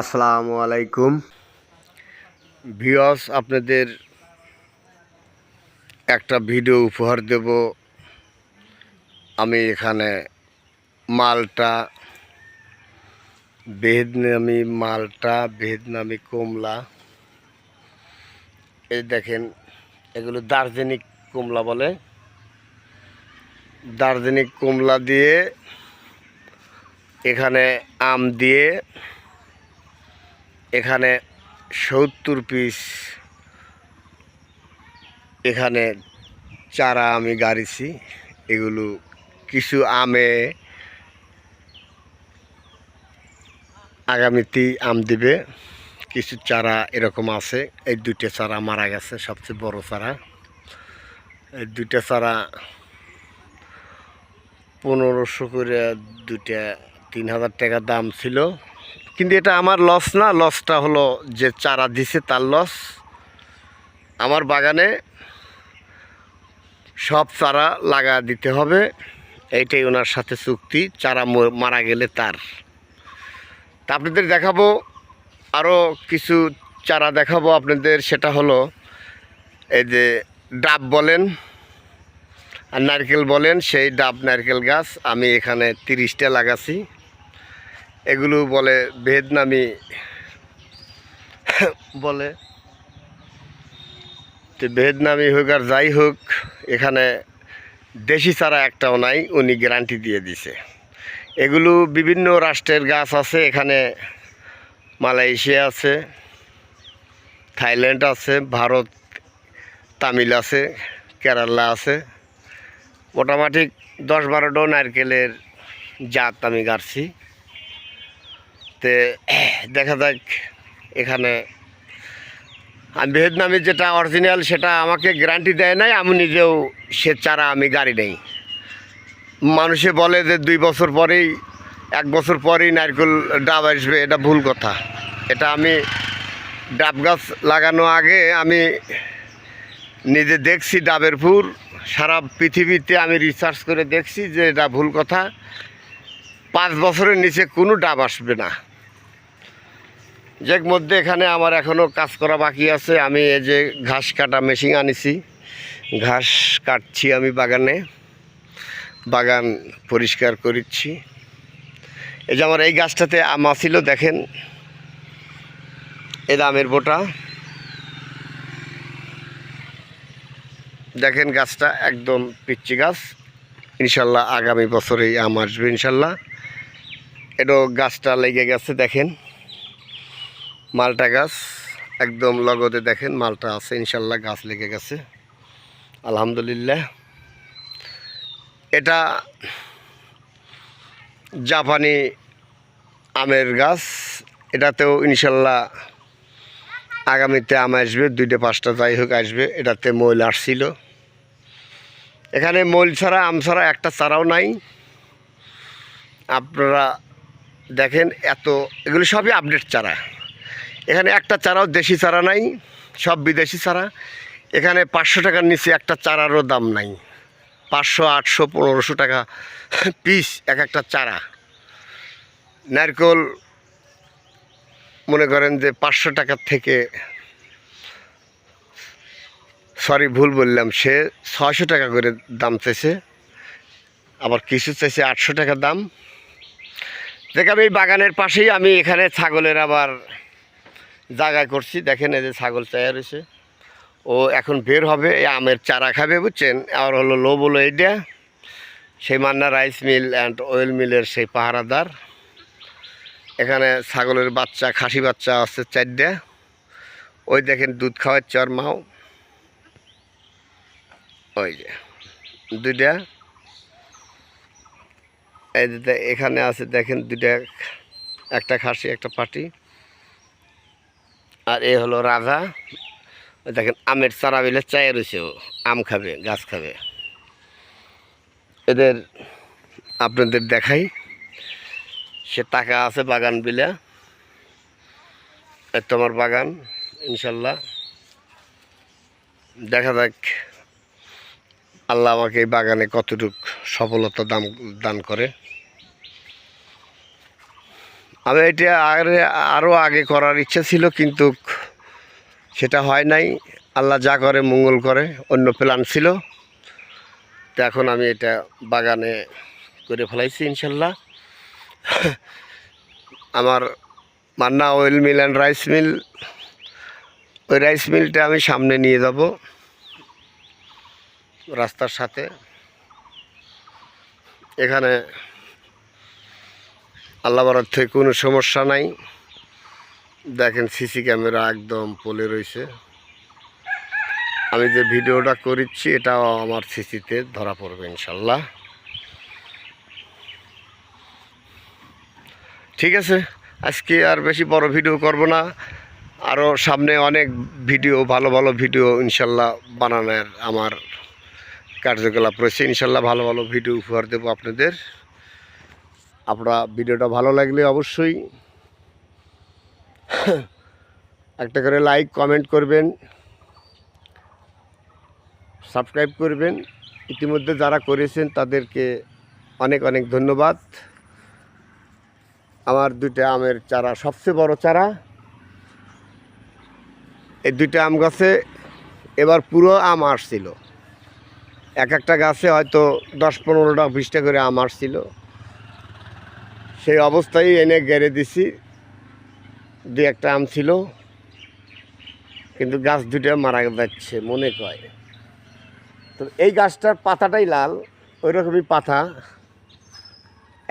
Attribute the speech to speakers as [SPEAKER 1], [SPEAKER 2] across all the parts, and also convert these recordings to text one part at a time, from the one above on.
[SPEAKER 1] আসসালামু আলাইকুম। ভিওস আপনাদের একটা ভিডিও উপহার দেব। আমি এখানে মালটা বেদনামি মালটা বেদনামি কমলা। এই দেখেন, এগুলো দার্জিলিক কমলা বলে। দার্জিলিক কমলা দিয়ে এখানে আম দিয়ে এখানে সত্তর পিস এখানে চারা আমি গাড়িছি, এগুলো কিছু আমে আগামীতে আম দিবে, কিছু চারা এরকম আছে, এই দুইটা চারা মারা গেছে, সবচেয়ে বড় চারা। এই দুইটা চারা পনেরোশো করে দুইটা তিন হাজার টাকা দাম ছিল। কিন্তু এটা আমার লস না লসটা হলো যে চারা দিছে তার লস আমার বাগানে সব চারা লাগা দিতে হবে, এইটাই ওনার সাথে চুক্তি, চারা মারা গেলে তার। তা আপনাদের দেখাবো আরও কিছু চারা দেখাবো আপনাদের, সেটা হলো এই যে ডাব বলেন আর নারকেল বলেন, সেই ডাব নারকেল গাছ আমি এখানে তিরিশটা লাগাছি। এগুলো বলে ভেদনামি বলে। তো ভেদনামি হোক আর যাই হোক, এখানে দেশি চারা একটাও নাই, উনি গ্যারান্টি দিয়ে দিছে। এগুলো বিভিন্ন রাষ্ট্রের গাছ আছে, এখানে মালয়েশিয়া আছে, থাইল্যান্ড আছে, ভারত, তামিল আছে, কেরালা আছে। মোটামুটি দশ বারোটা নারকেলের জাত আমি গাড়ছি। তে, দেখা যাক এখানে। আর ভিয়েতনামি যেটা অরিজিনাল সেটা আমাকে গ্যারান্টি দেয় নাই, আমি নিজেও সে চারা, আমি গাড়ি নেই। মানুষে বলে যে দুই বছর পরেই, এক বছর পরেই নারকেল ডাব আসবে, এটা ভুল কথা। এটা আমি ডাব গাছ লাগানো আগে আমি নিজে দেখছি ডাবের ফুল। সারা পৃথিবীতে আমি রিসার্চ করে দেখছি যে এটা ভুল কথা। পাঁচ বছরের নিচে কোনো ডাব আসবে না। যে মধ্যে এখানে আমার এখনও কাজ করা বাকি আছে। আমি এই যে ঘাস কাটা মেশিন আনিছি। ঘাস কাটছি আমি বাগানে। বাগান পরিষ্কার করিচ্ছি এই যে আমার এই গাছটাতে আম ছিল দেখেন। এ দামের বোটা। দেখেন গাছটা, একদম পিচ্ছি গাছ। ইনশাল্লাহ আগামী বছরেই আম আসবে, ইনশাল্লাহ। এটাও গাছটা লেগে গেছে, দেখেন। মালটা গাছ, একদম লগতে দেখেন মালটা আছে, ইনশাল্লাহ গাছ লেগে গেছে। আলহামদুলিল্লাহ। এটা জাপানি আমের গাছ, এটাতেও ইনশাল্লাহ আগামীতে আম আসবে, দুইটা পাঁচটা যাই হোক আসবে, এটাতে মইল আসছিল। এখানে মইল ছাড়া, আম ছাড়া একটা চারাও নাই। আপনারা দেখেন এত, এগুলো সবই আপডেট চারা। এখানে একটা চারাও দেশি চারা নাই, সব বিদেশি চারা। এখানে পাঁচশো টাকার নিচে একটা চারারও দাম নাই। পাঁচশো, আটশো, পনেরোশো টাকা পিস এক একটা চারা। নারকেল মনে করেন যে পাঁচশো টাকার থেকে, সরি ভুল বললাম, সে ছয়শো টাকা করে দাম চেয়েছে আবার কিছু চাইছে আটশো টাকা দাম। দেখ আমি বাগানের পাশেই আমি এখানে ছাগলের আবার জায়গা করছি। দেখেন এই যে ছাগল চায়া রয়েছে। ও এখন বের হবে, এই আমের চারা খাবে, বুঝছেন? আর হলো লো বলো এইটা সেই Manna rice mill and oil মিলের সেই পাহারাদার। এখানে ছাগলের বাচ্চা, খাসি বাচ্চা আছে চারটে ওই দেখেন দুধ খাওয়ার চর মাও। ওই যে দুইটা এই যে, এখানে আছে, দেখেন দুইটা একটা খাসি, একটা পাটি। আর এ হলো রাধা দেখেন, আমের চারা বিলে চায়ে রয়েছে ও, আম খাবে, গাছ খাবে। এদের আপনাদের দেখাই। সে টাকা আছে বাগান বিলে। তোমার বাগান, ইনশাল্লাহ। দেখা যাক আল্লাহ আমাকে এই বাগানে কতটুক সফলতা দান দান করে। আমি এটা আগে আরও আগে করার ইচ্ছা ছিল, কিন্তু সেটা হয় নাই। আল্লাহ যা করে মঙ্গল করে, অন্য প্ল্যান ছিল। তো এখন আমি এটা বাগানে করে ফেলাইছি ইনশাল্লাহ। আমার Manna oil mill and rice mill ওই রাইস মিলটা আমি সামনে নিয়ে যাব রাস্তার সাথে। এখানে আল্লাহ বারার থেকে কোনো সমস্যা নাই। দেখেন সিসি ক্যামেরা একদম পলে রয়েছে। আমি যে ভিডিওটা করিচ্ছি, এটাও আমার সিসিতে ধরা পড়বে ইনশাল্লাহ। ঠিক আছে, আজকে আর বেশি বড় ভিডিও করব না। আরও সামনে অনেক ভিডিও, ভালো ভালো ভিডিও ইনশাল্লাহ বানানোর আমার কার্যকলাপ রয়েছে। ইনশাল্লাহ ভালো ভালো ভিডিও উপহার দেবো আপনাদের। আপনারা ভিডিওটা ভালো লাগলে অবশ্যই একটা করে লাইক কমেন্ট করবেন সাবস্ক্রাইব করবেন। ইতিমধ্যে যারা করেছেন তাদেরকে অনেক অনেক ধন্যবাদ। আমার দুইটা আমের চারা, সবচেয়ে বড় চারা, এই দুইটা আম গাছে এবার পুরো আম আসছিল। এক একটা গাছে হয়তো দশ পনেরোটা, বিশটা করে আম আসছিল। সেই অবস্থায় এনে গেড়ে দিছি। দু একটা আম ছিল, কিন্তু গাছ দুটো মারা যাচ্ছে মনে কয়। তো এই গাছটার পাতাটাই লাল ওই রকমই পাতা।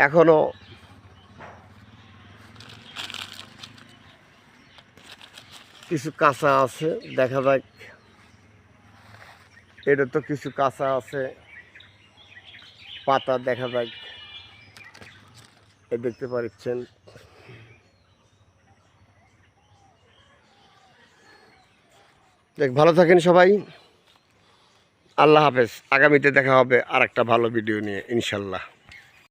[SPEAKER 1] এখনও কিছু কাঁচা আছে, দেখা যাক। এটা তো কিছু কাঁচা আছে, পাতা দেখা যাক। দেখতে পাচ্ছেন। দেখ, ভালো থাকেন সবাই। আল্লাহ হাফেজ। আগামীতে দেখা হবে আর একটা ভালো ভিডিও নিয়ে, ইনশাল্লাহ।